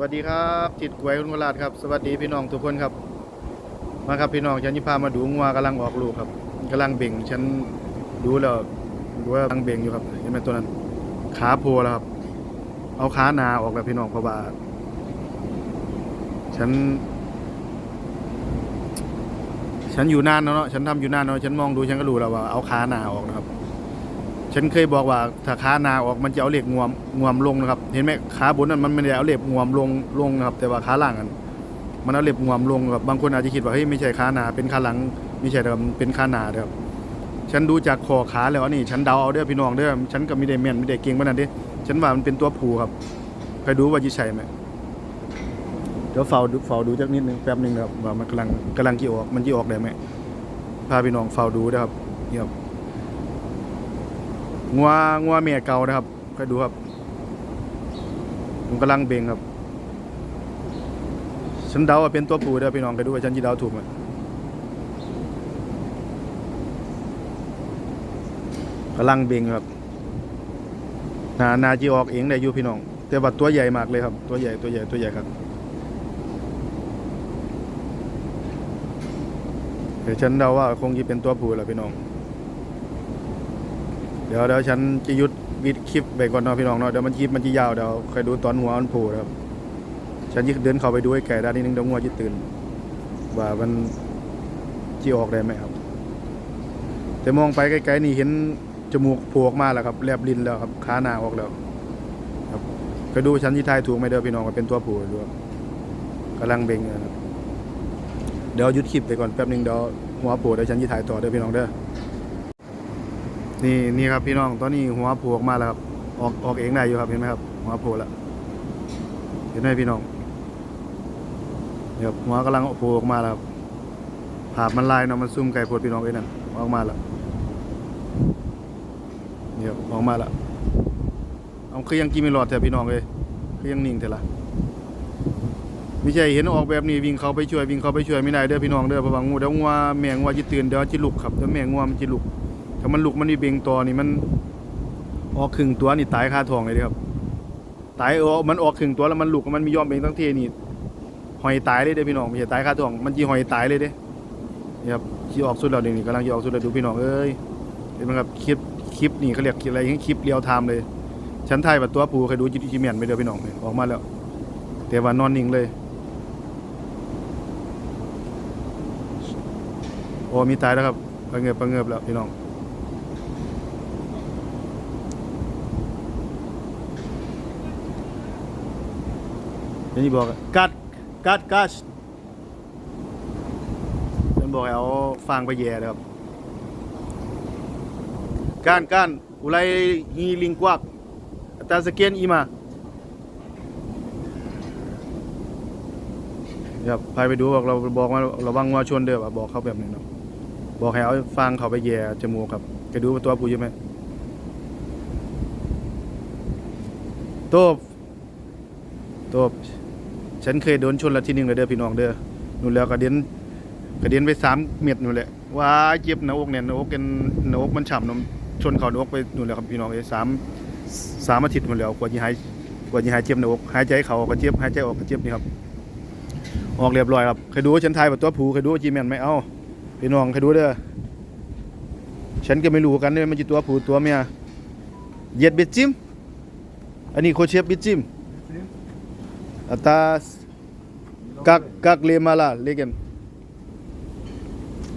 วัสดีครับจิตกวยคุณกลาดครับสวัสดีพี่น้องทุกคนครับ มาครับพี่น้องฉันจะพามาดูงัวกำลังออกลูกครับกำลังเบ่งฉันดูแล้วดูว่ากำลังเบ่งอยู่ครับเห็นไหมตัวนั้น ขาโผล่แล้วครับ เอาขาหนาออกแล้วพี่น้องเพราะว่าฉัน ฉันอยู่นานเนาะฉันทำอยู่นานเนาะฉันมองดูฉันก็รู้แล้วว่าเอาขาหนาออกนะครับ ฉันเคยบอกว่าถ้าขาหนาออกมันจะเอาเหล็กงวมงวมลงนะครับ เห็นไหมขาบนนั้นมันไม่ได้เอาเหล็กงวมลงลงนะครับ แต่ว่าขาล่างนั้นมันเอาเหล็กงวมลงครับบางคนอาจจะคิดว่าเฮ้ยไม่ใช่ขาหนาเป็นขาหลังไม่ใช่ครับเป็นขาหนาครับฉันดูจากคอขาแล้วนี่ฉันเดาเอาเด้อพี่น้องเด้อฉันก็ไม่ได้แม่นไม่ได้เก่งปานนั้นเด้ฉันว่ามันเป็นตัวผูครับใครดูว่าจะใช่ไหมเดี๋ยวเฝ้าดูเฝ้าดูจักนิดนึงแป๊บนึงนะครับว่ามันกำลังกำลังกี่ออกมันกี่ออกได้ไหมพาพี่น้องเฝ้าดูนะครับเนี่ครับ งัวงัวเมียเก่านะครับคอยดูครับผมกำลังเบ่งครับฉันเดาว่าเป็นตัวผู้เด้อพี่น้องคอยดูว่าฉันจีเดาถูกไหมกำลังเบ่งครับนานาจีออกเองได้อยู่พี่น้อง แต่ว่าตัวใหญ่มากเลยครับ ตัวใหญ่ตัวใหญ่ตัวใหญ่ครับเดี๋ยวฉันเดาว่าคงจะเป็นตัวผู้แหละพี่น้อง เดี๋ยวเดี๋ยวฉันจะยุดวิดคลิปไปก่อนเนาะพี่น้องเนาะเดี๋ยวมันคลิปมันจะยาวเดี๋ยวใคอยดูตอนหัวมันโผล่ครับ ฉันยิ่เดินเข้าไปดูให้ไก่ด้านนี้นึงเดี๋ยวงัวจะตื่น ว่ามันจีออกได้ไหมครับ แต่มองไปไกลๆนี่เห็นจมูกโผล่ออกมาแล้วครับแลบลิ้นแล้วครับขาหน้าออกแล้ว ครับคอยดูฉันที่ทายถูกไหมเด้อพี่น้องว่าเป็นตัวผู้หรือว่ากำลังเบ่งนะครับเดี๋ยวยุดคลิปไปก่อนแป๊บนึงเดี๋ยวหัวโผล่เดี๋ยวฉันจะถ่ายต่อเด้อพี่น้องเด้อ นี่นี่ครับพี่น้องตอนนี้หัวโผลออกมาแล้วครับออกออกเองได้อยู่ครับเห็นไหมครับหัวโผล่แล้วเห็นไหมพี่น้องเนี่ยครับหัวกำลังโผล่ออกมาแล้วครับภามันลายเนาะมันซุ่มไก่โพดพี่น้องเอ้ยนั่นออกมาแล้วเนี่ยครับออกมาแล้วเอาคือยังกินไม่รอดแต่พี่น้องเลยคือยังนิ่งแต่ละไม่ใช่เห็นออกแบบนี้วิ่งเขาไปช่วยวิ่งเขาไปช่วยไม่ได้เด้อพี่น้องเด้อระว่างูเดี๋ยวงัวแมงงัวจะตื่นเดี๋ยวจะลุกครับเดี๋ยวแมงงัวมันจะลุก ถ้ามันลุกมันมีเบงตัวนี่มันออกครึ่งตัวนี่ตายคาท้องเลยครับตายเออมันออกครึ่งตัวแล้วมันลุกมันมียอมเบงทั้งเทนี่หอยตายเลยเด้พี่น้องไม่ใช่ตายคาท้อง มันจีหอยตายเลยเด้นี่ครับที่ออกสุดแล้วนี่กำลังจะออกสุดแล้วดูพี่น้องเอ้ยเห็นไหมครับคลิปคลิปนี่เขาเรียกอะไรยังคลิปเรียวไทม์เลยฉันถ่ายแบบตัวปูเคยดูจิจิเมียนไปเด้อพี่น้องออกมาแล้วแต่ว่านอนนิ่งเลยโอ้มีตายแล้วครับประเงิบประเงิบแล้วพี่น้อง ดี๋ยวนี่บอกกัดกัดกัดฉันบอกเอาฟางไปแย่เลยครับก้านก้านอุไรฮีลิงกวักตาสเกียนอีมาครับพายไปดูบอกเราบอกว่าระวังว่าชนเด้อบอกเขาแบบนี้เนาะบอกให้เอาฟางเขาไปแย่จมูกครับแกดูตัวปูยู่ไหมตบตบ ฉันเคยโดนชนละทีหนึงเลยเด้อพี่น้องเด้อนู่นแล้วกระเด็นกระเด็นไปสามเม็ดนู่นแหละว้าเจ็บหน้าอกเนี่ยหน้าอกกันหน้าอกมันฉ่ำนมชนเข่าหน้าอกไปนู่นแล้วครับพี่น้องเอ้ยสามสามอาทิตย์หมดแล้วกว่าจะหายกว่าจะหายเจ็บหน้าอกหายใจเข้าก็เจ็บหายใจออกก็เจ็บนี่ครับออกเรียบร้อยครับเคยดูว่าฉันทายแบบตัวผูเคยดูว่าจีแมนไหมเอ้าพี่น้องเคยดูเด้อฉันก็ไม่รู้กันเนี่ยมันจะตัวผูตัวเมียเยียดเบ็ดจิ้มอันนี้โคเชฟเบ็ดจิ้ม atas kak kak lima lah legen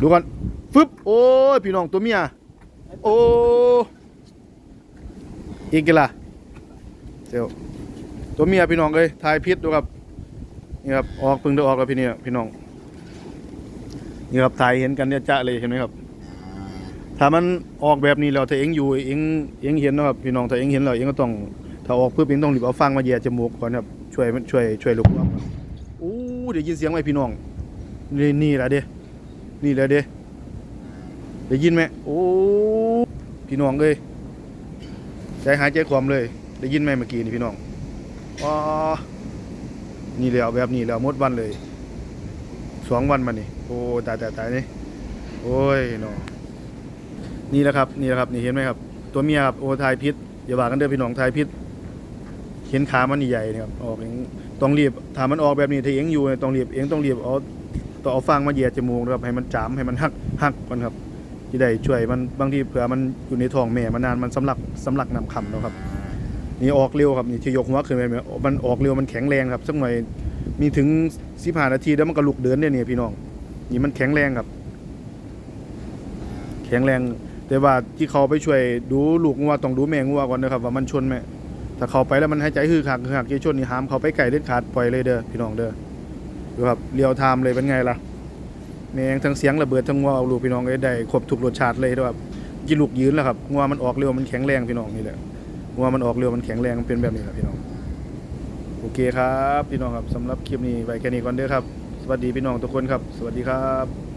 ดูกันฟึบโอ้ยพี่น้องตัวเมียโอ้อีกล่ะเซลตัวเมียพี่น้องเลยทายพิษดูครับนี่ครับออกพึ่งได้ออกแล้วพี่นี่พี่น้องนี่ครับถ่ายเห็นกันเนี่ยจะเลยเห็นไหมครับ ถ้ามันออกแบบนี้แล้วถ้าเอ็งอยู่เอ็งเอ็งเห็นนะครับพี่น้องถ้าเอ็งเห็นแล้วเอ็งก็ต้องถ้าออกเพื่อเอ็งต้องรีบเอาฟางมาแย่จมูกก่อนครับช่วยช่วยช่วยลูกครับ โอ้ยินเสียงไหมพี่น้อง นี่นี่แหละเด้นี่แหละเด้ได้ยินไหมโอ้พี่น้องเลยใจหายใจความเลย ได้ยินไหมเมื่อกี้นี่พี่น้องว้านี่แล้วแบบนี้แล้วหมดวันเลยสองวันมานี่โอ้ตายตายตายนี่โอ้ยเนาะนี่แหละครับนี่แหละครับนี่เห็นไหมครับ ตัวเมียครับโอ้ทายพิษอย่าว่ากันเด้อพี่น้องทายพิษเห็นขามันใหญ่ๆนะครับออกอย่าง ต้องรีบถ้ามันออกแบบนี้ถ้าเองอยู่นะต้องรีบเองต้องรีบเอาต้องเอาฟางมาเหยียดจมูกนะครับให้มันจามให้มันหักหักก่อนครับที่ได้ช่วยมันบางทีเผื่อมันอยู่ในท้องแม่มานานมันสำลักสำลักน้ำคำเนาะครับนี่ออกเร็วครับนี่ที่ยกหัวขึ้นไปมันออกเร็วมันแข็งแรงครับสักหน่อยมีถึง15นาทีแล้วมันก็ลุกเดินได้เนี่ยพี่น้องนี่มันแข็งแรงครับ แข็งแรง แต่ว่าที่เขาไปช่วยดูลูกงัวต้องดูแม่งัวก่อนนะครับว่ามันชนไหม ถ้าเขาไปแล้วมันหายใจฮือขักฮือขักจะชนนี่ห้ามเขาไปไก่เด็ดขาดปล่อยเลยเด้อพี่น้องเด้อดูครับเรียวไทม์เลยเป็นไงล่ะแมงทั้งเสียงระเบิดทั้งงัวเอาลูกพี่น้องได้ครบทุกรสชาติเลยด้อครับยี่ลูกยืนแล้วครับงัวมันออกเร็วมันแข็งแรงพี่น้องนี่แหละงัวมันออกเร็วมันแข็งแรงมันเป็นแบบนี้แหละพี่น้องโอเคครับ พี่น้องครับสำหรับคลิปนี้ไว้แค่นี้ก่อนเด้อครับ สวัสดีพี่น้องทุกคนครับ สวัสดีครับ